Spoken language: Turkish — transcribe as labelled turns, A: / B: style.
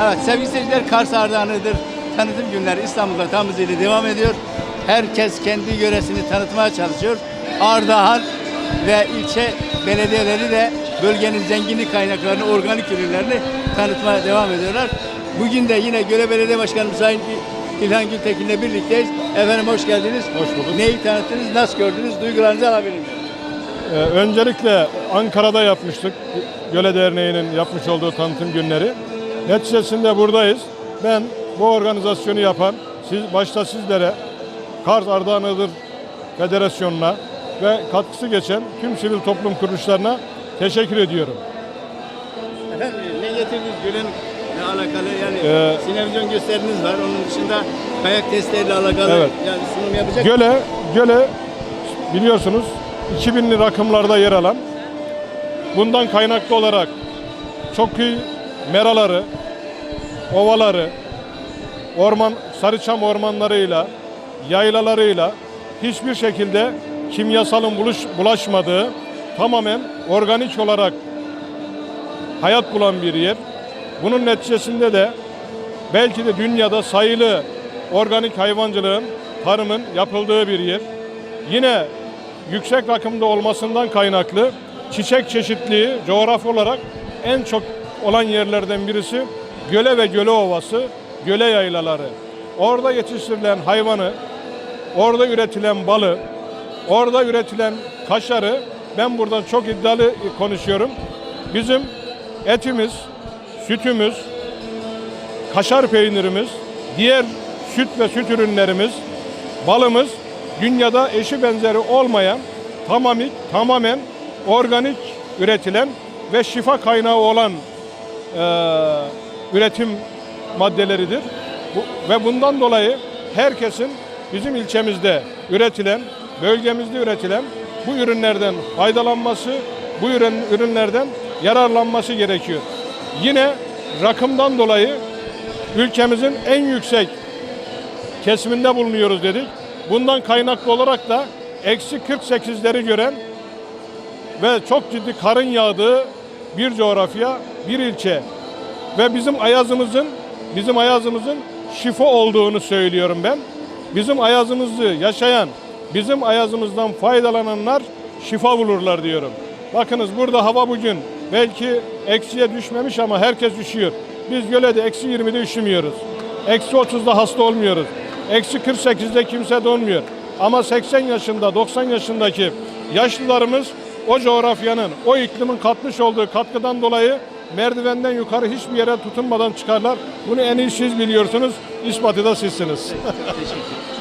A: Evet sevgili seyirciler Kars Ardahanı'dır. Tanıtım günleri İstanbul'da tam hızıyla devam ediyor. Herkes kendi yöresini tanıtmaya çalışıyor. Ardahan ve ilçe belediyeleri de bölgenin zenginlik kaynaklarını, organik ürünlerini tanıtmaya devam ediyorlar. Bugün de yine Göle Belediye Başkanımız Sayın İlhan Gültekin'le birlikteyiz. Efendim hoş geldiniz.
B: Hoş bulduk.
A: Neyi tanıttınız, nasıl gördünüz, duygularınızı alabilir miyim?
B: Ee, öncelikle Ankara'da yapmıştık. Göle Derneği'nin yapmış olduğu tanıtım günleri. Neticesinde buradayız. Ben bu organizasyonu yapan, siz, başta sizlere, Kars Ardahan Iğdır Federasyonu'na ve katkısı geçen tüm sivil toplum kuruluşlarına teşekkür ediyorum.
A: Efendim ne getirdiniz Göl'ün alakalı yani
B: Ee,
A: sinevizyon gösteriniz var. Onun dışında kayak testleriyle alakalı
B: Evet.
A: yani sunum yapacak.
B: Göle, göle biliyorsunuz 2000'li rakımlarda yer alan bundan kaynaklı olarak çok iyi meraları, ovaları, orman, sarıçam ormanlarıyla, yaylalarıyla hiçbir şekilde kimyasalın buluş, bulaşmadığı tamamen organik olarak hayat bulan bir yer. Bunun neticesinde de belki de dünyada sayılı organik hayvancılığın, tarımın yapıldığı bir yer. Yine yüksek rakımda olmasından kaynaklı çiçek çeşitliliği coğrafi olarak en çok olan yerlerden birisi Göle ve Göle Ovası, Göle Yaylaları. Orada yetiştirilen hayvanı, orada üretilen balı, orada üretilen kaşarı ben buradan çok iddialı konuşuyorum. Bizim etimiz, sütümüz, kaşar peynirimiz, diğer süt ve süt ürünlerimiz, balımız dünyada eşi benzeri olmayan tamamen, tamamen organik üretilen ve şifa kaynağı olan üretim maddeleridir. Bu, ve bundan dolayı herkesin bizim ilçemizde üretilen, bölgemizde üretilen bu ürünlerden faydalanması, bu ürün, ürünlerden yararlanması gerekiyor. Yine rakımdan dolayı ülkemizin en yüksek kesiminde bulunuyoruz dedik. Bundan kaynaklı olarak da eksi 48'leri gören ve çok ciddi karın yağdığı bir coğrafya, bir ilçe. Ve bizim ayazımızın, bizim ayazımızın şifa olduğunu söylüyorum ben. Bizim ayazımızı yaşayan, bizim ayazımızdan faydalananlar şifa bulurlar diyorum. Bakınız burada hava bugün belki eksiye düşmemiş ama herkes üşüyor. Biz Göle'de eksi 20'de üşümüyoruz. Eksi 30'da hasta olmuyoruz. Eksi 48'de kimse donmuyor. Ama 80 yaşında, 90 yaşındaki yaşlılarımız o coğrafyanın, o iklimin katmış olduğu katkıdan dolayı merdivenden yukarı hiçbir yere tutunmadan çıkarlar. Bunu en iyi siz biliyorsunuz. İspatı da sizsiniz.
A: Teşekkür